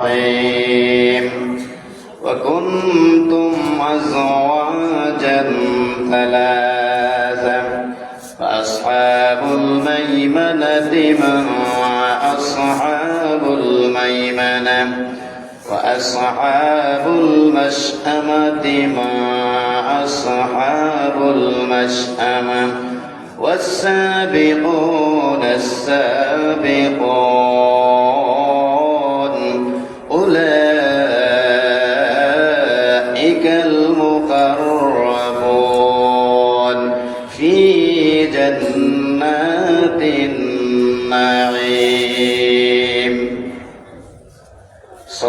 الرحيم. وكنتم أزواجا ثلاثة فأصحاب الميمنة ما أصحاب الميمنة وأصحاب المشأمة ما أصحاب المشأمة والسابقون السابقون.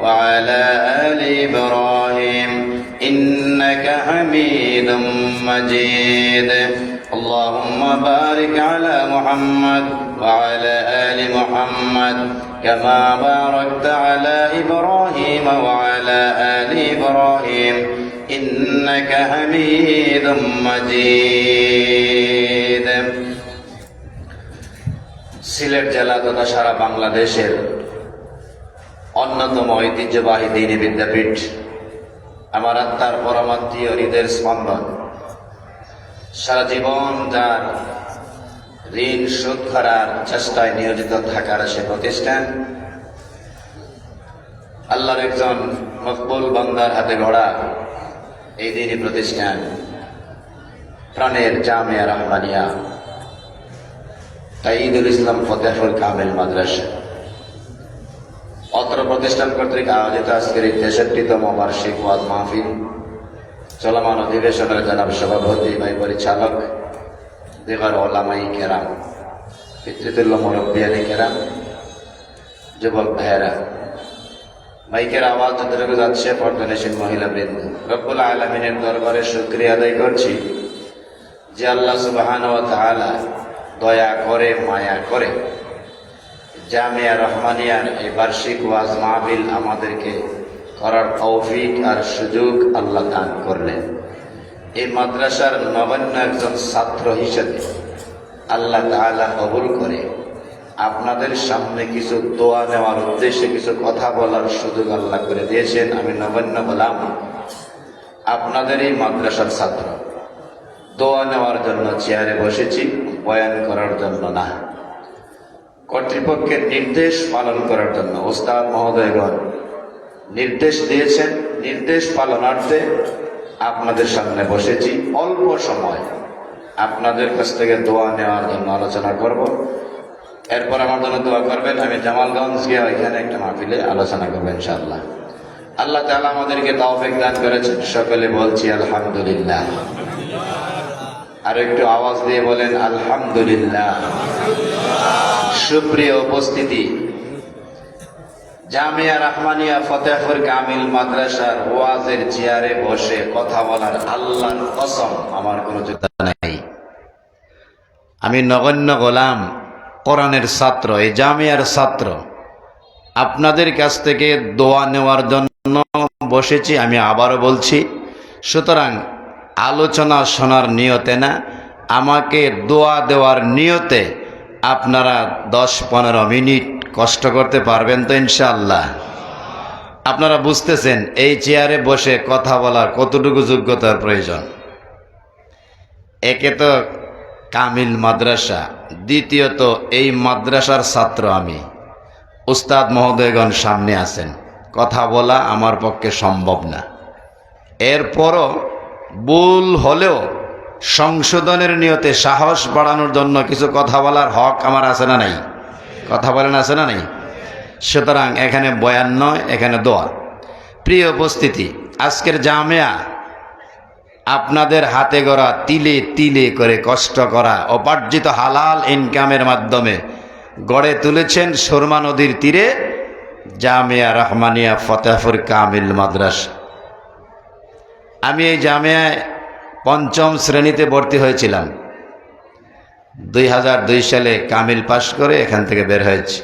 وعلى آل إبراهيم إنك حميد مجيد اللهم بارك على محمد وعلى آل محمد كما باركت على إبراهيم وعلى آل إبراهيم إنك حميد مجيد সিলেট জেলা তথা সারা বাংলাদেশের অন্যতম ঐতিহ্যবাহী দিনী বিদ্যাপীঠ, আমার আত্মার পরমাত্মীয় হৃদয়ের স্পন্দন। সারা জীবন যার ঋণ শোধ করার চেষ্টায় নিয়োজিত থাকার সে প্রতিষ্ঠান। আল্লাহর একজন মকবুল বান্দার হাতে গড়া এই দিনই প্রতিষ্ঠান, প্রাণের জামিয়া রহমানিয়া তাইদুল ইসলাম ফতেহুল কামেল মাদ্রাসা। অত্র প্রতিষ্ঠান কর্তৃক আয়োজিত আজকের এই তেষট্টিতম বার্ষিক ওয়াজ মাহফিল চলমান অধিবেশনের জনাব সভাপতি ভাই পরিচালক দেবার ওলামাই কেরাম পিতৃতুল্য মুরব্বিয়ানি কেরাম, যুবক ভাইয়েরা। মাইকের আওয়াজ যতটুকু যাচ্ছে পর্দনেশীল মহিলা বৃন্দ। রব্বুল আলমিনের দরবারে শুক্রিয়া আদায় করছি যে আল্লাহ সুবাহান ও তাআলা দয়া করে, মায়া করে জামিয়া রহমানিয়ার এই বার্ষিক ওয়াজ মাহবিল আমাদেরকে করার তৌফিক আর সুযোগ আল্লাহ দান করলেন। এই মাদ্রাসার নবান্ন একজন ছাত্র হিসেবে আল্লাহ তাআলা কবুল করে আপনাদের সামনে কিছু দোয়া নেওয়ার উদ্দেশ্যে কিছু কথা বলার সুযোগ আল্লাহ করে দিয়েছেন। আমি নবান্ন বলাম আপনাদের এই মাদ্রাসার ছাত্র দোয়া নেওয়ার জন্য চেয়ারে বসেছি, বয়ান করার জন্য না। কর্তৃপক্ষের নির্দেশ পালন করার জন্য, ওস্তাদ মহোদয়গণ, নির্দেশ দিয়েছেন। নির্দেশ পালনার্থে আপনাদের সামনে বসেছি। অল্প সময় আপনাদের কাছ থেকে দোয়া নেওয়ার জন্য আলোচনা করব। এরপর আমার জন্য দোয়া করবেন। আমি জামালগঞ্জ গিয়ে ওইখানে একটা মাহফিলে আলোচনা করব, ইনশাআল্লাহ। আল্লাহ তাআলা আমাদেরকে তৌফিক দান করেছেন। সকলে বলছি আলহামদুলিল্লাহ। আর একটু আওয়াজ দিয়ে বলেন, আলহামদুলিল্লাহ। সুপ্রিয় উপস্থিতি, জামিয়া রহমানিয়া ফতেহপুর কামিল মাদ্রাসার ওয়াজের চেয়ারে বসে কথা বলার আল্লাহর কসম আমার কোনো যোগ্যতা নেই। আমি নগণ্য গোলাম, কোরআনের ছাত্র, এই জামিয়ার ছাত্র। আপনাদের কাছ থেকে দোয়া নেওয়ার জন্য বসেছি, আমি আবারও বলছি, সুতরাং আলোচনা শোনার নিয়তে না, আমাকে দোয়া দেওয়ার নিয়তে আপনারা দশ পনেরো মিনিট কষ্ট করতে পারবেন তো ইনশাল্লাহ আপনারা বুঝতেছেন, এই চেয়ারে বসে কথা বলার কতটুকু যোগ্যতার প্রয়োজন? একে তো কামিল মাদ্রাসা, দ্বিতীয়ত এই মাদ্রাসার ছাত্র আমি। উস্তাদ মহোদয়গণ সামনে আছেন, কথা বলা আমার পক্ষে সম্ভব না। এরপরও ভুল হলেও সংশোধনের নিয়তে সাহস বাড়ানোর জন্য কিছু কথা বলার হক আমার আছে না নাই? কথা বলেন আছে না নাই? সুতরাং এখানে বয়ান নয়, এখানে দোয়া। প্রিয় উপস্থিতি, আজকের জামেয়া আপনাদের হাতে গড়া তিলে তিলে করে কষ্ট করা অপার্জিত হালাল ইনকামের মাধ্যমে গড়ে তুলেছেন সুরমা নদীর তীরে জামিয়া রহমানিয়া ফতেহপুর কামিল মাদ্রাসা। আমি এই জামিয়ায় পঞ্চম শ্রেণীতে ভর্তি হয়েছিলাম। দুই হাজার দুই সালে কামিল পাশ করে এখান থেকে বের হয়েছি।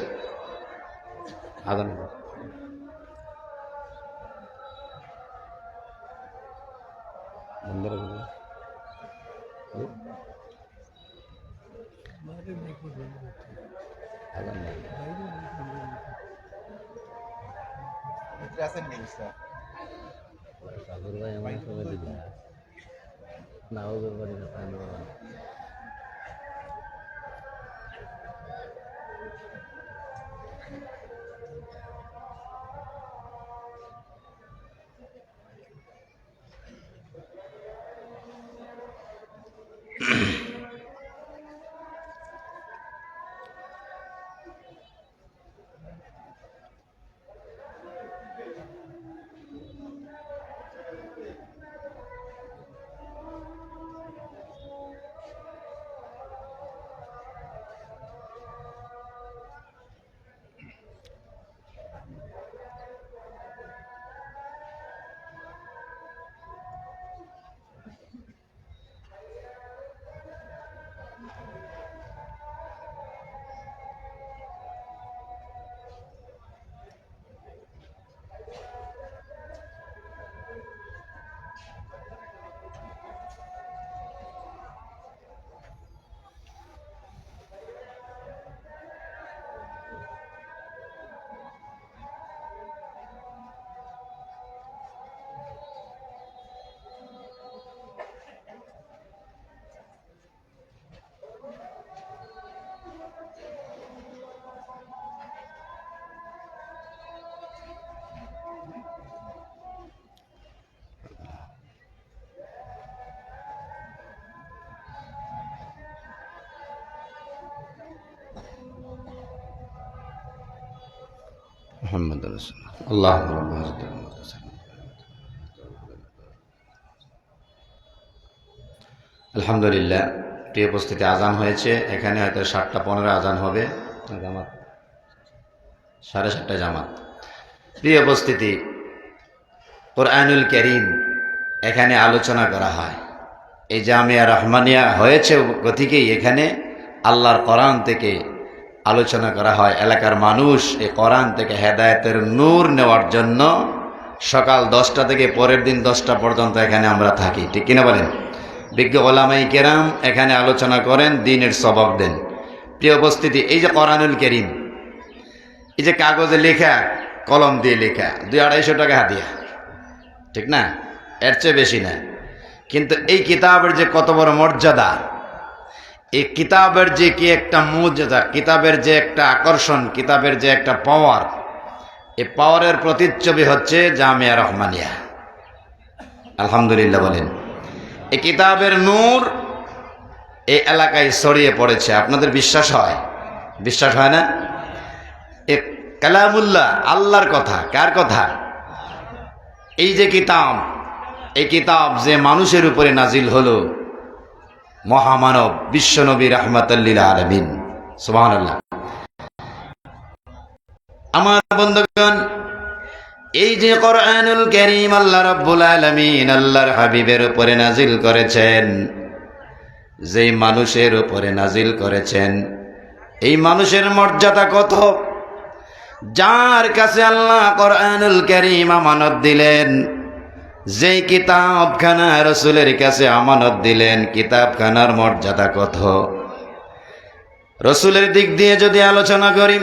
সাগর ভাই আমার সময় দিল না ওদের বাড়ি না মোহাম্মদ আল্লাহ আলহামদুলিল্লাহ প্রিয় উপস্থিতি আজান হয়েছে। এখানে হয়তো সাতটা পনেরো আজান হবে। জামাত। সাড়ে সাতটা জামাত। প্রিয় উপস্থিতি, কোরআনুল করিম এখানে আলোচনা করা হয়। এই জামিয়া রহমানিয়া হয়েছে গতিকেই এখানে আল্লাহর কোরআন থেকে আলোচনা করা হয়। এলাকার মানুষ এই কোরআন থেকে হেদায়েতের নূর নেওয়ার জন্য সকাল দশটা থেকে পরের দিন দশটা পর্যন্ত এখানে আমরা থাকি। ঠিক কিনা বলেন? বিজ্ঞ ওলামাই কেরাম এখানে আলোচনা করেন, দিনের সবক দেন। প্রিয় উপস্থিতি, এই যে কোরআনুল করিম, এই যে কাগজে লেখা, কলম দিয়ে লেখা, দুই আড়াইশো টাকা হাতিয়া ঠিক না? এর চেয়ে বেশি না। কিন্তু এই কিতাবের যে কত বড় মর্যাদা এই কিতাবের যে কি একটা মর্যাদা, কিতাবের যে একটা আকর্ষণ, কিতাবের যে একটা পাওয়ার এই পাওয়ারের প্রতিচ্ছবি হচ্ছে জামিয়া রহমানিয়া। আলহামদুলিল্লাহ বলেন। এই কিতাবের নূর এই এলাকায় ছড়িয়ে পড়েছে। আপনাদের বিশ্বাস হয়? বিশ্বাস হয় না? এ কালামুল্লাহ, আল্লাহর কথা, কার কথা? এই যে কিতাব, এই কিতাব যে মানুষের উপরে নাজিল হলো মহামানব বিশ্বনবী রহমতাল্লিল আলমিন। সুবাহ আমার বন্ধুগণ, এই যে কোরআনুল করিম আল্লাহ রব্বুল আলমিন আল্লাহর হাবিবের উপরে নাজিল করেছেন, যেই মানুষের উপরে নাজিল করেছেন, এই মানুষের মর্যাদা কত? যার কাছে আল্লাহ করিম আমানত দিলেন যেই কিতাবখানা রসুলের কাছে আমানত দিলেন, কিতাবখানার মর্যাদা কত? রসুলের দিক দিয়ে যদি আলোচনা করি,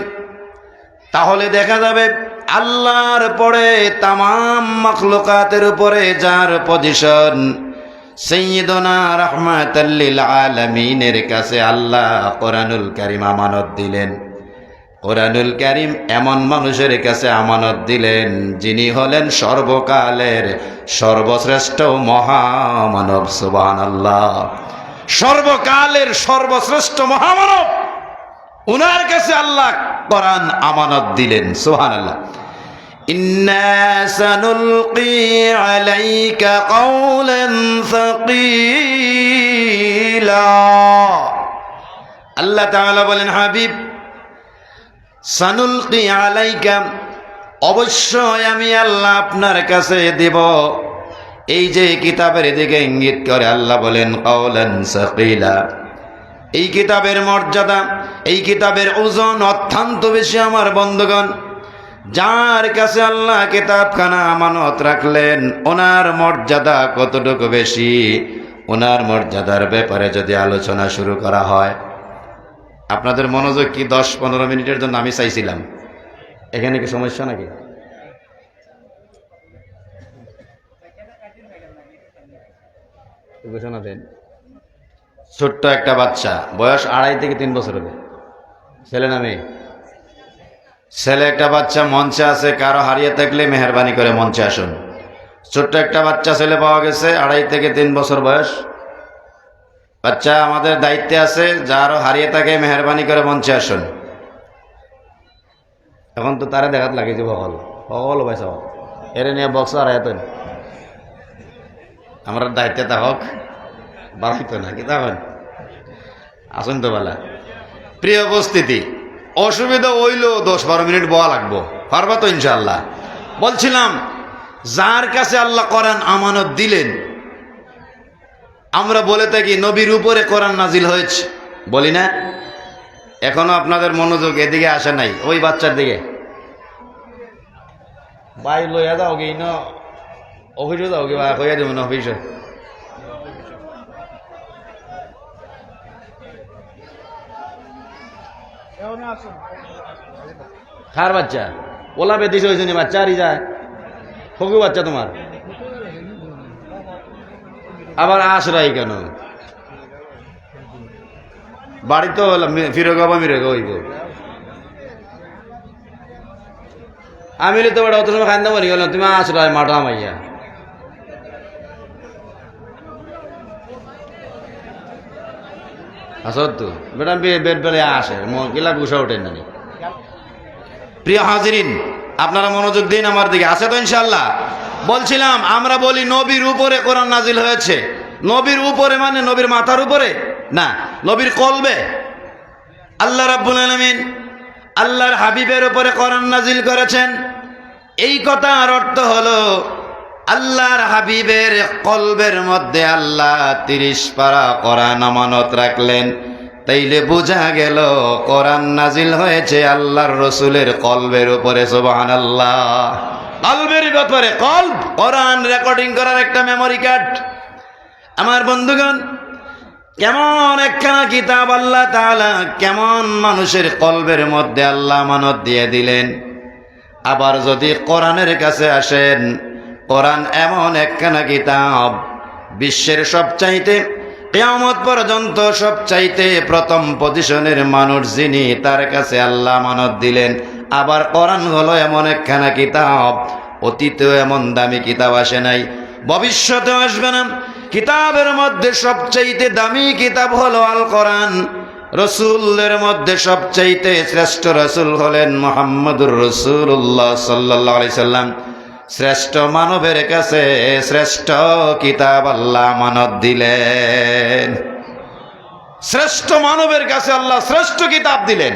তাহলে দেখা যাবে আল্লাহর পরে তামাম মখলুকাতের উপরে যার পজিশন সৈয়দনা রহমাতাল্লিল আলমিনের কাছে আল্লাহ কোরআনুল কারিম আমানত দিলেন। কোরআনুল কারিম এমন মানুষের কাছে আমানত দিলেন যিনি হলেন সর্বকালের সর্বশ্রেষ্ঠ মহামানব সুবান আল্লাহ সর্বকালের সর্বশ্রেষ্ঠ মহামানব উনার কাছে আল্লাহ কোরআন আমানত দিলেন সুহান আল্লাহ إنا سنلقي عليك قولا ثقيلا আল্লাহ তাআলা বলেন হাবিব সানুলকি আলাইকা, অবশ্যই আমি আল্লাহ আপনার কাছে দেব। এই যে কিতাবের দিকে ইঙ্গিত করে আল্লাহ বলেন, কওলান সাকিলা। এই কিতাবের মর্যাদা, এই কিতাবের ওজন অত্যন্ত বেশি আমার বন্ধুগণ। যার কাছে আল্লাহ কিতাবখানা আমানত রাখলেন, ওনার মর্যাদা কতটুকু বেশি? ওনার মর্যাদার ব্যাপারে যদি আলোচনা শুরু করা হয়। আপনাদের মনোযোগ কি দশ পনেরো মিনিটের জন্য আমি চাইছিলাম? এখানে কি সমস্যা নাকি? ঘোষণা দেন। ছোট্ট একটা বাচ্চা, বয়স আড়াই থেকে তিন বছর হবে। ছেলে না মেয়ে? ছেলে একটা বাচ্চা মঞ্চে আছে, কারও হারিয়ে থাকলে মেহরবানি করে মঞ্চে আসুন। ছোট্ট একটা বাচ্চা ছেলে পাওয়া গেছে, আড়াই থেকে তিন বছর বয়স। বাচ্চা আমাদের দায়িত্বে আছে যারও হারিয়ে থাকে, মেহরবানি করে মঞ্চে আসুন। এখন তো তারা দেখাত লাগে যে বহল। বহল ভাই সব। এর নিয়ে বক্স আর এত আমরা দায়িত্বে থাকক বাড়াইতো না, কি তখন আসুন তো বেলা। প্রিয় উপস্থিতি, অসুবিধা হইল দশ বারো মিনিট বয়া লাগবো। পারবা তো ইনশাল্লাহ বলছিলাম, যার কাছে আল্লাহ করেন আমানত দিলেন আমরা বলে থাকি, নবীর উপরে কোরআন নাজিল হয়েছে। বলি না? এখনও আপনাদের মনোযোগ এদিকে আসে নাই, ওই বাচ্চার দিকে। বাই লইয়া কি ন অফিসে যাও কি বা অফিসে। কার বাচ্চা? ওলা বেদিস হয়েছে বাচ্চা আরই যায় খগু বাচ্চা তোমার? আবার আশরাই কেন? বাড়ি তো ফিরে গাবা মিরে হইব। আমি তো অত সময় খান্দা বলি গেলাম তুমি আশরাই মাটা মাইয়া আসত তো বেটা বেড বেলে আসে গুসা প্রিয় হাজিরিন, আপনারা মনোযোগ দিন আমার দিকে। আছে তো ইনশাল্লাহ বলছিলাম, আমরা বলি নবীর উপরে কোরআন নাজিল হয়েছে। নবীর উপরে মানে নবীর মাথার উপরে? না, নবীর কলবে। আল্লাহ রাব্বুল আলামিন আল্লাহর হাবিবের উপরে কোরআন নাজিল করেছেন। এই কথার অর্থ হলো, আল্লাহর হাবিবের কলবের মধ্যে আল্লাহ তিরিশ পারা কোরআন আমানত রাখলেন। তাইলে বোঝা গেল, কোরআন নাজিল হয়েছে আল্লাহর রসুলের কলবের উপরে সোবাহান আল্লাহ কলবের ব্যাপারে, কলব, কোরআন রেকর্ডিং করার একটা মেমোরি কার্ড আমার বন্ধুগণ, কেমন একখানা কিতাব আল্লাহ তাআলা কেমন মানুষের কলবের মধ্যে আল্লাহ মানত দিয়ে দিলেন। আবার যদি কোরআনের কাছে আসেন, কোরআন এমন একখানা কিতাব, বিশ্বের সবচাইতে, কেয়ামত পর্যন্ত সবচাইতে প্রথম পজিশনের মানুষ যিনি, তার কাছে আল্লাহ মানত দিলেন। আবার কোরআন হলো এমন একখানা কিতাব, অতীতেও এমন দামি কিতাব আসে নাই, ভবিষ্যতেও আসবে না। কিতাবের মধ্যে সবচাইতে দামি কিতাব হলো আল কোরআন রসুলের মধ্যে সবচাইতে শ্রেষ্ঠ রসুল হলেন মোহাম্মদুর রসুল্লাহ সাল্লাম। শ্রেষ্ঠ মানবের কাছে শ্রেষ্ঠ কিতাব আল্লাহ মানব দিলেন। শ্রেষ্ঠ মানবের কাছে আল্লাহ শ্রেষ্ঠ কিতাব দিলেন।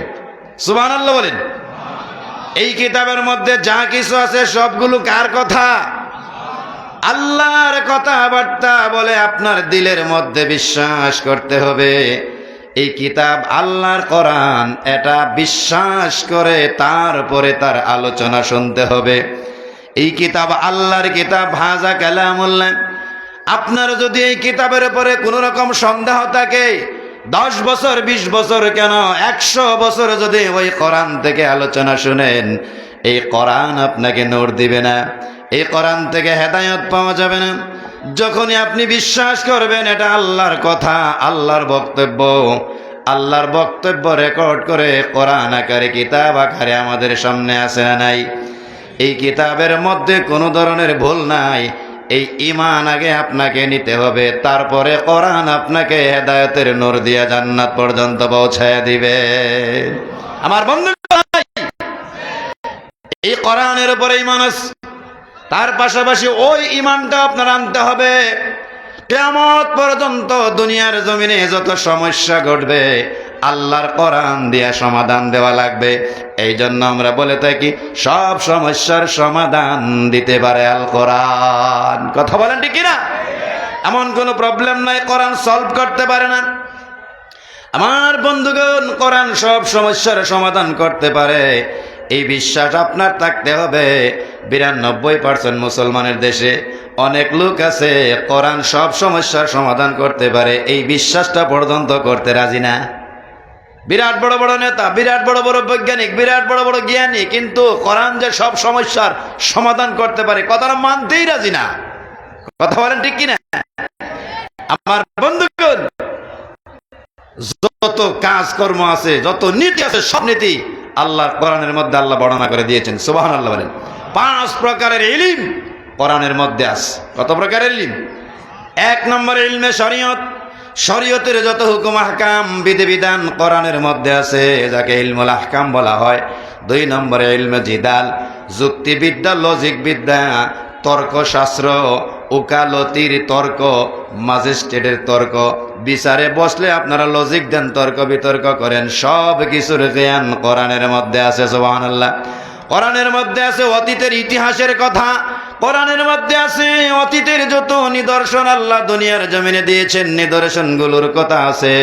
সুবান আল্লাহ বলেন। এই কিতাবের মধ্যে যা কিছু আছে সবগুলো কার কথা? আল্লাহর কথাবার্তা বলে আপনার দিলের মধ্যে বিশ্বাস করতে হবে। এই কিতাব আল্লাহর কোরআন, এটা বিশ্বাস করে তারপরে তার আলোচনা শুনতে হবে। এই কিতাব আল্লাহর কিতাব হাজা কালামুল্লাহ। আপনার যদি এই কিতাবের উপরে কোনো রকম সন্দেহ থাকে দশ বছর, বিশ বছর কেন? একশো বছর যদি ওই কোরআন থেকে আলোচনা শুনেন, এই কোরআন আপনাকে নূর দিবে না। এই কোরআন থেকে হেদায়ত পাওয়া যাবে না। যখনই আপনি বিশ্বাস করবেন, এটা আল্লাহর কথা, আল্লাহর বক্তব্য আল্লাহর বক্তব্য রেকর্ড করে কোরআন আকারে, কিতাব আকারে আমাদের সামনে আসে নাই? এই কিতাবের মধ্যে কোনো ধরনের ভুল নাই। এই ইমান আগে আপনাকে নিতে হবে তারপরে কোরআন আপনাকে হেদায়তের নূর দিয়া জান্নাত পর্যন্ত পৌঁছায় দিবে আমার বন্ধু এই কোরআনের উপরে ইমান আছে। তার পাশাপাশি ওই ইমানটা আপনার আনতে হবে কেমত পর্যন্ত দুনিয়ার জমিনে যত সমস্যা ঘটবে আল্লাহর কোরআন দিয়ে সমাধান দেওয়া লাগবে। এই জন্য আমরা বলে থাকি, সব সমস্যার সমাধান দিতে পারে আল কোরআন কথা বলেন ঠিক কিনা? এমন কোনো প্রবলেম নাই, কোরআন সলভ করতে পারে না। আমার বন্ধুগণ, কোরআন সব সমস্যার সমাধান করতে পারে। এই বিশ্বাস আপনার থাকতে হবে। বিরানব্বই পার্সেন্ট মুসলমানের দেশে অনেক লোক আছে, কোরআন সব সমস্যার সমাধান করতে পারে। এই বিশ্বাসটা পর্যন্ত করতে রাজি না। বিরাট বড় বড় নেতা, বিরাট বড় বড় বৈজ্ঞানিক, বিরাট বড় বড় জ্ঞানী, কিন্তু কোরআন যে সব সমস্যার সমাধান করতে পারে, কথাটা মানতেই রাজি না। কথা বলেন ঠিক কিনা? আমার বন্ধুগণ, যত কাজকর্ম আছে, যত নীতি আছে, সব নীতি আল্লাহ কোরআনের মধ্যে আল্লাহ বর্ণনা করে দিয়েছেন। সুবাহ আল্লাহ বলেন। পাঁচ প্রকারের ইলিম কোরআনের মধ্যে আছে। কত প্রকারের ইলিম? এক নম্বর ইলমে শরীয়ত শরীয়তের যত হুকুম, আহকাম, বিধিবিধান কোরআনের মধ্যে আছে, যাকে ইলমুল আহকাম বলা হয়। দুই নম্বরে ইলমে জিদাল, যুক্তিবিদ্যা লজিক বিদ্যা তর্কশাস্ত্র, উকালতির তর্ক, ম্যাজিস্ট্রেটের তর্ক। বিচারে বসলে আপনারা লজিক দেন, তর্ক বিতর্ক করেন সব কিছুর জ্ঞান কোরআনের মধ্যে আছে, সুবহানাল্লাহ। কোরআনের মধ্যে আছে অতীতের ইতিহাসের কথা। কোরআনের মধ্যে আছে অতীতের যত নিদর্শন আল্লাহ দুনিয়ার জমিনে দিয়েছেন, নিদর্শনগুলোর কথা আছে।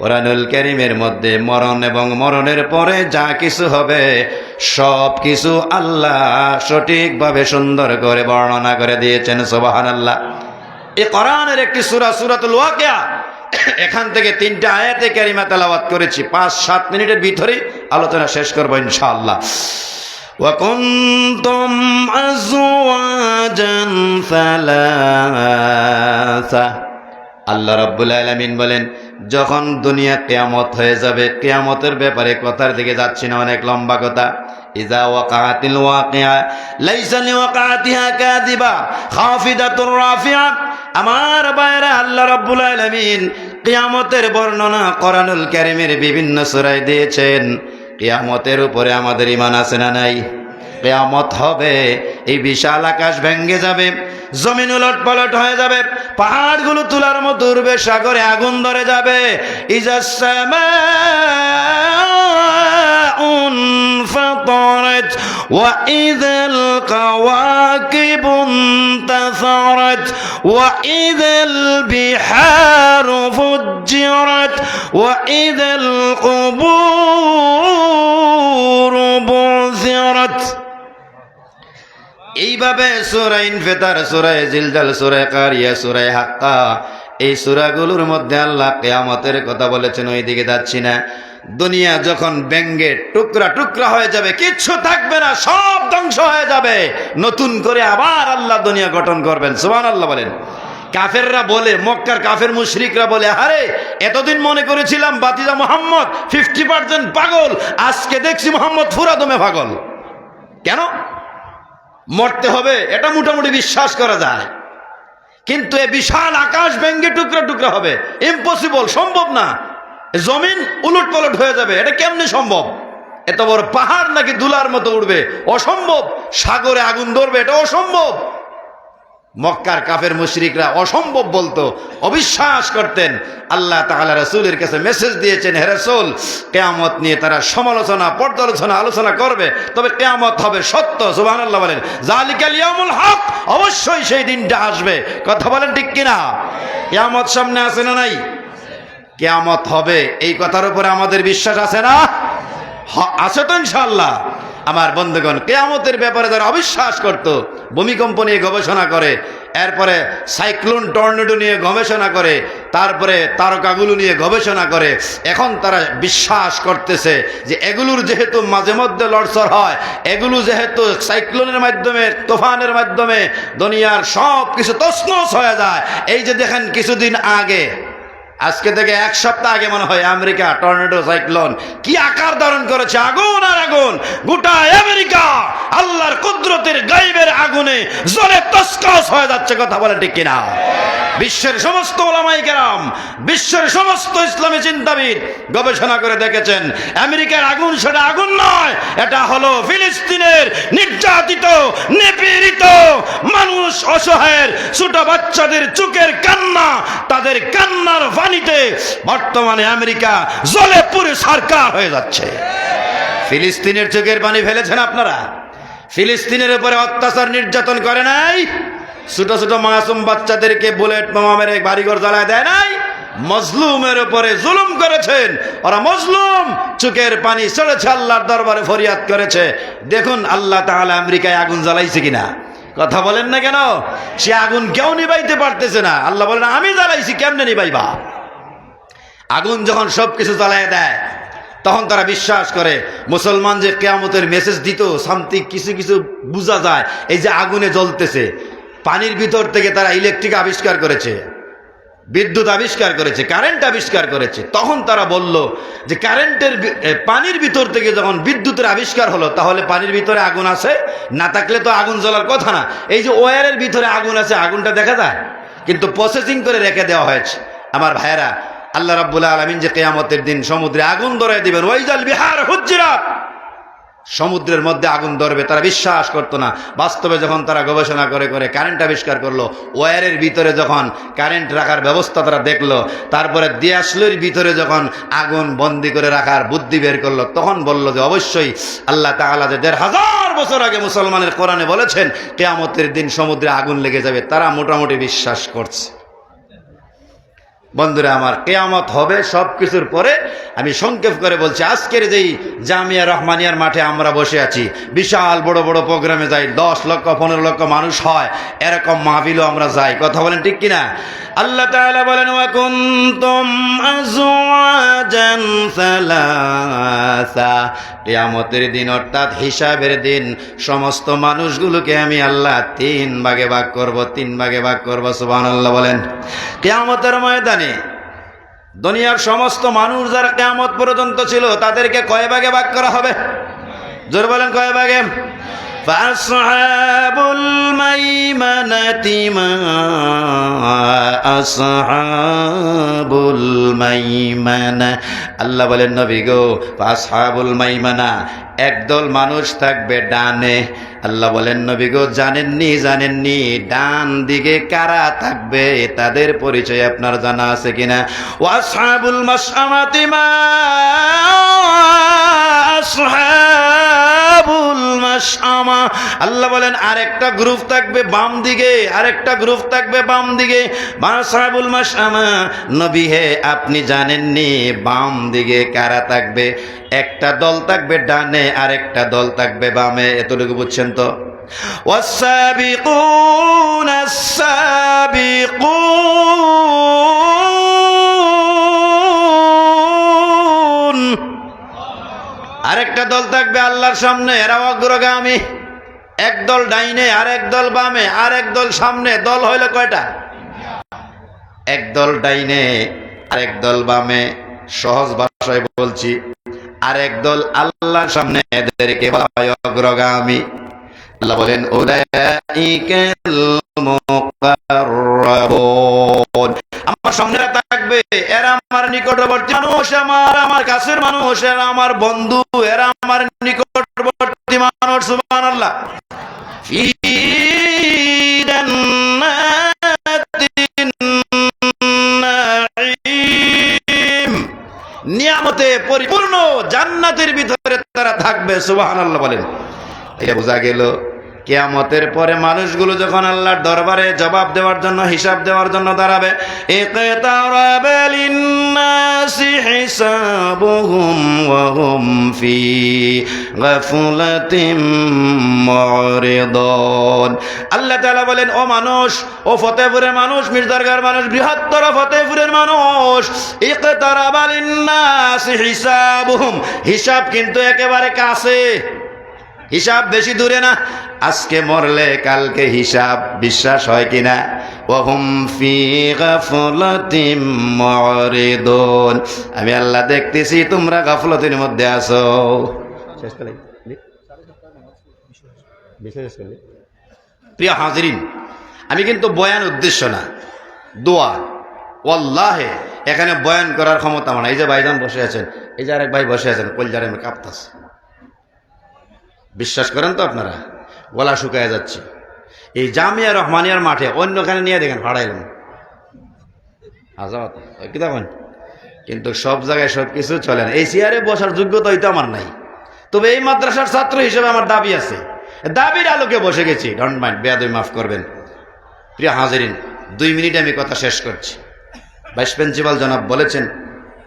কোরআনুল করিমের মধ্যে মরণ এবং মরণের পরে যা কিছু হবে, সব কিছু আল্লাহ সঠিকভাবে সুন্দর করে বর্ণনা করে দিয়েছেন সোবাহান আল্লাহ এই কোরআনের একটি সুরা, সুরাতুল ওয়াকিয়া, এখান থেকে তিনটা আয়াতে কারিমা তেলাওয়াত করেছি। পাঁচ সাত মিনিটের ভিতরে আলোচনা শেষ করব ইনশাআল্লাহ। وكنتم أزواجا ثلاثة আল্লাহ রব্বুল আলমিন বলেন যখন দুনিয়া কেয়ামত হয়ে যাবে কেয়ামতের ব্যাপারে কথার দিকে যাচ্ছি না অনেক লম্বা কথা ইজা ওয়াকাতিল ওয়াকিয়া লাইসা লিওয়াকাতিহা কাযিবা খাফিদাতুর রাফিয়া আমার বাইরা আল্লাহ রব্বুল আলামিন কিয়ামতের বর্ণনা কোরআনুল কারীমের বিভিন্ন সূরায় দিয়েছেন কিয়ামতের উপরে আমাদের ইমান আছে না নাই? কেয়ামত হবে এই বিশাল আকাশ ভেঙ্গে যাবে জমিন উলট পালট হয়ে যাবে পাহাড়গুলো তুলার মতো উড়বে সাগরে আগুন ধরে যাবে فطرت وإذا الكواكب انتثرت وإذا البحار فجرت وإذا القبور بعثرت এইভাবে সুরাই ইনফেতার সুরায় জিলজাল সুরায় কারিয়া সুরায় হাক্কা, এই সুরাগুলোর মধ্যে আল্লাহ কেয়ামতের কথা বলেছেন ওই দিকে যাচ্ছি না। দুনিয়া যখন ব্যঙ্গে টুকরা টুকরা হয়ে যাবে, কিচ্ছু থাকবে না, সব ধ্বংস হয়ে যাবে। নতুন করে আবার আল্লাহ দুনিয়া গঠন করবেন সুমান আল্লাহ বলেন। কাফেররা বলে, মক্কার কাফের মুশরিকরা বলে আরে এতদিন মনে করেছিলাম বাতিজা মোহাম্মদ ফিফটি পার্সেন্ট পাগল, আজকে দেখছি মোহাম্মদ ফুরাদমে পাগল। কেন? মরতে হবে, এটা মোটামুটি বিশ্বাস করা যায়। কিন্তু এ বিশাল আকাশ ব্যাঙ্গে টুকরা টুকরা হবে। ইম্পসিবল সম্ভব না। জমিন উলট পালট হয়ে যাবে, এটা কেমনি সম্ভব? এত বড় পাহাড় নাকি দুলার মতো উঠবে অসম্ভব। সাগরে আগুন ধরবে, এটা অসম্ভব। মক্কার কাফের মুশরিকরা অসম্ভব বলতো, অবিশ্বাস করতেন। আল্লাহ তাআলা রসুলের কাছে মেসেজ দিয়েছেন, হে রাসূল, কিয়ামত নিয়ে তারা সমালোচনা, পর্যালোচনা, আলোচনা করবে, তবে কেয়ামত হবে সত্য। সুবাহ আল্লাহ বলেন। জালিকাল ইয়াউমুল হক, অবশ্যই সেই দিনটা আসবে। কথা বলেন ঠিক কিনা? কেয়ামত সামনে আছে না নাই? কেয়ামত হবে, এই কথার উপরে আমাদের বিশ্বাস আছে না? আছে তো ইনশাল্লাহ আমার বন্ধুগণ, কেয়ামতের ব্যাপারে যারা অবিশ্বাস করত ভূমিকম্প নিয়ে গবেষণা করে, এরপরে সাইক্লোন টর্নেডো নিয়ে গবেষণা করে, তারপরে তারকাগুলো নিয়ে গবেষণা করে। এখন তারা বিশ্বাস করতেছে যে এগুলোর যেহেতু মাঝে মধ্যে লড়সড় হয়, এগুলো যেহেতু সাইক্লোনের মাধ্যমে, তোফানের মাধ্যমে দুনিয়ার সব কিছু তছনছ হয়ে যায়। এই যে দেখেন কিছুদিন আগে আজকে থেকে এক সপ্তাহ আগে মনে হয় আমেরিকা টর্নেডো সাইক্লোন কি আকার ধারণ করেছে? আগুন আর আগুন। গোটা আমেরিকা আল্লাহর কুদরতের গাইবের আগুনে জলে তস্কস হয়ে যাচ্ছে, কথা বলে ঠিক কিনা? বিশ্বের সমস্ত ওলামাই কেরাম, বিশ্বের সমস্ত ইসলামী চিন্তাবিদ গবেষণা করে দেখেছেন, আমেরিকার আগুন সেটা আগুন নয়, এটা হলো ফিলিস্তিনের নির্যাতিত, নিপীড়িত মানুষ অসহায়ের ছোট বাচ্চাদের চোখের কান্না, তাদের কান্নার পানিতে বর্তমানে আমেরিকা জলে পুরে সরকার হয়ে যাচ্ছে। ফিলিস্তিনের চোখের পানি ফেলেছেন আপনারা? ফিলিস্তিনের উপরে অত্যাচার নির্যাতন করে নাই? ছোট ছোট মাসুম বাচ্চাদেরকে বুলেট বোমা মেরে বাড়িঘর জ্বালায় দেয় নাই। মজলুমের উপরে জুলুম করেছেন। ওরা মজলুম, চোখের পানি চড়েছে আল্লাহর দরবারে ফরিয়াদ করেছে। দেখুন আল্লাহ তাহলে আমেরিকায় আগুন জ্বালাইছে কিনা। কথা বলেন না কেন? সে আগুন কেউ নিবাইতে পারতেছে না। আল্লাহ বলেন, আমি জ্বালাইছি, কেমনে নিবাইবা? আগুন যখন সব কিছু জ্বালায় দেয়, তখন তারা বিশ্বাস করে, মুসলমান যে কেয়ামতের মেসেজ দিত সামথিং কিছু কিছু বোঝা যায়, এই যে আগুনে জ্বলতেছে। পানির ভিতর থেকে তারা ইলেকট্রিক আবিষ্কার করেছে, বিদ্যুৎ আবিষ্কার করেছে, কারেন্ট আবিষ্কার করেছে। তখন তারা বলল যে কারেন্টের পানির ভিতর থেকে যখন বিদ্যুতের আবিষ্কার হলো, তাহলে পানির ভিতরে আগুন আছে। না থাকলে তো আগুন জ্বলার কথা না। এই যে ওয়ারের ভিতরে আগুন আছে, আগুনটা দেখা যায়? কিন্তু প্রসেসিং করে রেখে দেওয়া হয়েছে। আমার ভাইয়েরা, আল্লাহ রাব্বুল আলমিন যে কেয়ামতের দিন সমুদ্রে আগুন ধরাই দিবেন। ওইজাল বিহার হুজ্জিরাত। সমুদ্রের মধ্যে আগুন ধরবে, তারা বিশ্বাস করতো না। বাস্তবে যখন তারা গবেষণা করে করে কারেন্ট আবিষ্কার করল, ওয়ারের ভিতরে যখন কারেন্ট রাখার ব্যবস্থা তারা দেখল, তারপরে দিয়াশলের ভিতরে যখন আগুন বন্দি করে রাখার বুদ্ধি বের করল, তখন বলল যে অবশ্যই আল্লাহ তাআলা যে দেড় হাজার বছর আগে মুসলমানের কোরআনে বলেছেন, কেয়ামতের দিন সমুদ্রে আগুন লেগে যাবে। তারা মোটামুটি বিশ্বাস করছে। বন্ধুরা আমার কেয়ামত হবে সব কিছুর পরে আমি সংক্ষেপ করে বলছি, আজকের যেই জামিয়া রহমানিয়ার মাঠে আমরা বসে আছি, বিশাল বড় বড় প্রোগ্রামে যাই, দশ লক্ষ, পনেরো লক্ষ মানুষ হয়, এরকম মাহবিলও আমরা যাই, কথা বলেন ঠিক কিনা? আল্লাহ তাআলা বলেন, ওয়া কুনতুম আজওয়াজান সালাসা কিয়ামতের দিন অর্থাৎ হিসাবের দিন, সমস্ত মানুষগুলোকে আমি আল্লাহ তিন ভাগে ভাগ করব, তিন ভাগে ভাগ করব, সুবহানাল্লাহ বলেন। কেয়ামতের ময়দানে দুনিয়ার সমস্ত মানুষ যারা কেয়ামত পর্যন্ত ছিল, তাদেরকে কয় ভাগে ভাগ করা হবে? জোর বলেন কয় ভাগে? فأصحاب الميمنة ما أصحاب الميمنة আল্লাহ বলেন নবী গো আসহাবুল মাইমানা একদল মানুষ থাকবে ডানে আল্লাহ বলেন নবী গো জানেননি জানেননি ডান দিকে কারা থাকবে তাদের পরিচয় আপনার জানা আছে কিনা ওয়াসহাবুল মাসআমাতি মা আসহাবুল মাসআমা আল্লাহ বলেন আরেকটা গ্রুপ থাকবে বাম দিকে আরেকটা গ্রুপ থাকবে বাম দিকে মাসহাবুল মাসআমা নবী হে আপনি জানেননি বাম দিকে কারা থাকবে একটা দল থাকবে ডানে আরেকটা দল থাকবে বামে এতটুকু বুঝছেন তো والسابقون السابقون আরেকটা দল থাকবে আল্লাহর সামনে, এরা অগ্রগামী। এক দল ডাইনে আর এক দল বামে আর এক দল সামনে, দল হইল কয়টা? এক দল ডাইনে, আরেক দল বামে, সহজ ভাষায় বলছি, আরেক দল আল্লাহর সামনে, এদেরকে অগ্রগামী। আল্লাহ বলেন উলাইকাল মুকাররাবুন। আমার সামনে থাকবে, এরা আমার নিকটবর্তী মানুষ, আমার আমার কাছের মানুষ, এরা আমার বন্ধু, এরা আমার নিকটবর্তী মানুষ জান্নাতিন নাঈম নিয়ামতে পরিপূর্ণ জান্নাতের ভিতরে তারা থাকবে, সুবহানাল্লাহ বলেন। এটা বোঝা গেল কেয়ামতের পরে মানুষগুলো যখন আল্লাহর দরবারে জবাব দেওয়ার জন্য, হিসাব দেওয়ার জন্য দাঁড়াবে আল্লাহ তাআলা বলেন, ও মানুষ, ও ফতেপুরের মানুষ মির্জারগার মানুষ, বৃহত্তর ফতেপুরের মানুষ হিসাব কিন্তু একেবারে কাছে। হিসাব বেশি দূরে না। আজকে মরলে কালকে হিসাব বিশ্বাস হয় কিনা? আমি আল্লাহ দেখতেছি তোমরা গাফলতের মধ্যে করলে প্রিয় হাজিরিন আমি কিন্তু বয়ান উদ্দেশ্য না দোয়া। ওয়াল্লাহে এখানে বয়ান করার ক্ষমতা আমার এই যে ভাইজান বসে আছেন এই যে আরেক ভাই বসে আছেন কলজারে আমি কাঁপতাছে। বিশ্বাস করেন তো আপনারা? গলা শুকায় যাচ্ছে। এই জামিয়া রহমানিয়ার মাঠে অন্যখানে নিয়ে দেখেন ভাড়াইলাম আজাদ কি দেখেন কিন্তু সব জায়গায় সব কিছু চলে না। এই চেয়ারে বসার যোগ্যতা হইতো আমার নাই। তবে এই মাদ্রাসার ছাত্র হিসেবে আমার দাবি আছে। দাবির আলোকে বসে গেছি। ডন্ট মাইন্ড বেয়াদই মাফ করবেন। প্রিয় হাজারিন, দুই মিনিটে আমি কথা শেষ করছি। ভাইস প্রিন্সিপাল জনাব বলেছেন,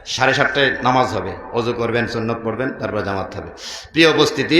সাড়ে সাতটায় নামাজ হবে। অজু করবেন, সুন্নত পড়বেন, তারপর জামাত হবে। প্রিয় উপস্থিতি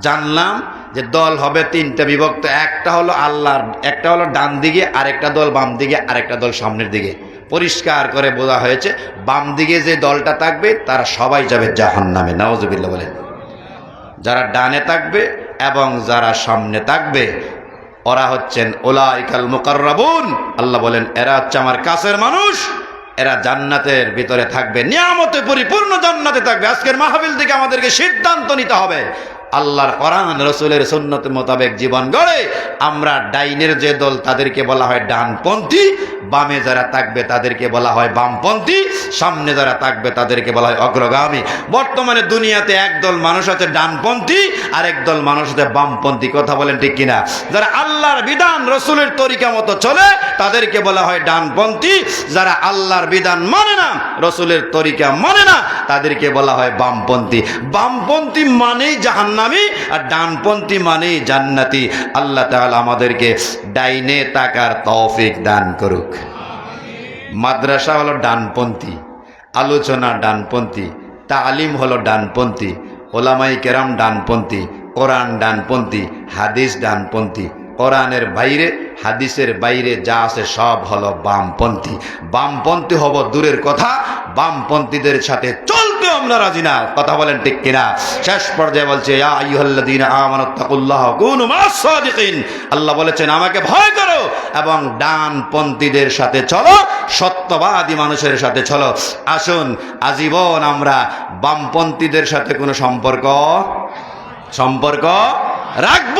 জানলাম যে দল হবে তিনটা বিভক্ত। একটা হলো আল্লাহর, একটা হলো ডান দিকে, আরেকটা দল বাম দিকে, আরেকটা দল সামনের দিকে। পরিষ্কার করে বোঝা হয়েছে, বাম দিকে যে দলটা থাকবে, তারা সবাই যাবে জাহান্নামে। নওয়াজবিল্লাহ বলেন। যারা ডানে থাকবে এবং যারা সামনে থাকবে, ওরা হচ্ছেন ওলাইকাল মুকাররাবুন। আল্লাহ বলেন, এরা হচ্ছে আমার কাছের মানুষ। এরা জান্নাতের ভিতরে থাকবে, নিয়ামতে পরিপূর্ণ জান্নাতে থাকবে। আজকের মাহাবিল থেকে আমাদেরকে সিদ্ধান্ত নিতে হবে। আল্লাহর কোরআন, রসুলের সুন্নত মোতাবেক জীবন গড়ে আমরা ডাইনের যে দল তাদেরকে বলা হয় ডানপন্থী, বামে যারা থাকবে তাদেরকে বলা হয় বামপন্থী, সামনে যারা থাকবে তাদেরকে বলা হয় অগ্রগামী। বর্তমানে দুনিয়াতে একদল মানুষ আছে ডানপন্থী আর একদল মানুষ আছে বামপন্থী। কথা বলেন ঠিক কিনা? যারা আল্লাহর বিধান, রসুলের তরিকা মতো চলে, তাদেরকে বলা হয় ডানপন্থী। যারা আল্লাহর বিধান মানে না, রসুলের তরিকা মানে না, তাদেরকে বলা হয় বামপন্থী। বামপন্থী মানেই জাহান্নামী আর ডানপন্থী মানেই জান্নাতি। আল্লাহ তাহলে আমাদেরকে ডাইনে তাকার তফিক দান করুক। মাদ্রাসা হলো ডানপন্থী, আলোচনা ডানপন্থী, তালিম হলো ডানপন্থী ওলামাই কেরাম ডানপন্থী, কোরআন ডানপন্থী, হাদিস ডানপন্থী কোরআনের বাইরে, হাদিসের বাইরে যা আছে সব হলো বামপন্থী। বামপন্থী হব দূরের কথা, বামপন্থীদের সাথে চলতে আমরা রাজি না। কথা বলেন ঠিক কিনা? শেষ পর্যায়ে বলছে আল্লাহ বলেছেন, আমাকে ভয় করো এবং ডানপন্থীদের সাথে চলো, সত্যবাদী মানুষের সাথে চলো। আসুন, আজীবন আমরা বামপন্থীদের সাথে কোনো সম্পর্ক সম্পর্ক রাখব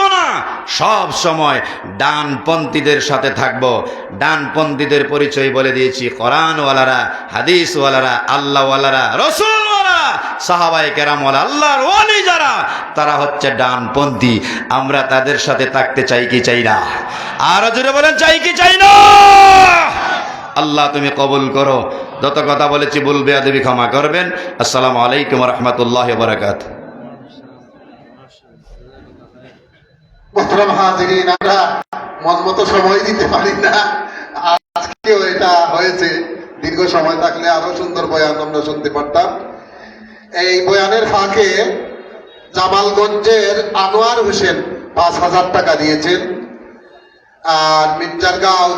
সব সময় ডানপন্থীদের সাথে থাকব। ডানপন্থীদের পরিচয় বলে দিয়েছি কোরআনওয়ালারা, হাদিসওয়ালারা, আল্লাহওয়ালারা রসুলওয়ালা সাহাবাই কেরামওয়ালা আল্লাহর ওয়ালি যারা, তারা হচ্ছে ডানপন্থী আমরা তাদের সাথে থাকতে চাই কি চাই না? আর জুড়ে বলেন, চাই কি চাই না? আল্লাহ তুমি কবুল করো। যত কথা বলেছি বলবে আদবি ক্ষমা করবেন। আসসালামু আলাইকুম রহমতুল্লাহ বারাকাত মোহতরম হাজিরিন, আমরা মন সময় দিতে পারি না। আজকেও এটা হয়েছে। দীর্ঘ সময় থাকলে আরও সুন্দর বয়ান আমরা শুনতে পারতাম। এই বয়ানের ফাঁকে জামালগঞ্জের আনোয়ার হোসেন পাঁচ হাজার টাকা দিয়েছেন। আর মির্জারগাঁও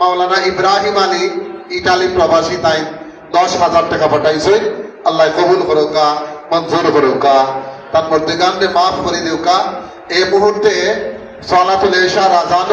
মাওলানা ইব্রাহিম আলী, ইটালি প্রবাসী, তাই দশ হাজার টাকা পাঠাইছে। আল্লাহ কবুল করুকা, মঞ্জুর করুকা। তার মধ্যে গানে মাফ করে দিউকা। এই মুহূর্তে সলাতুল এশার আজান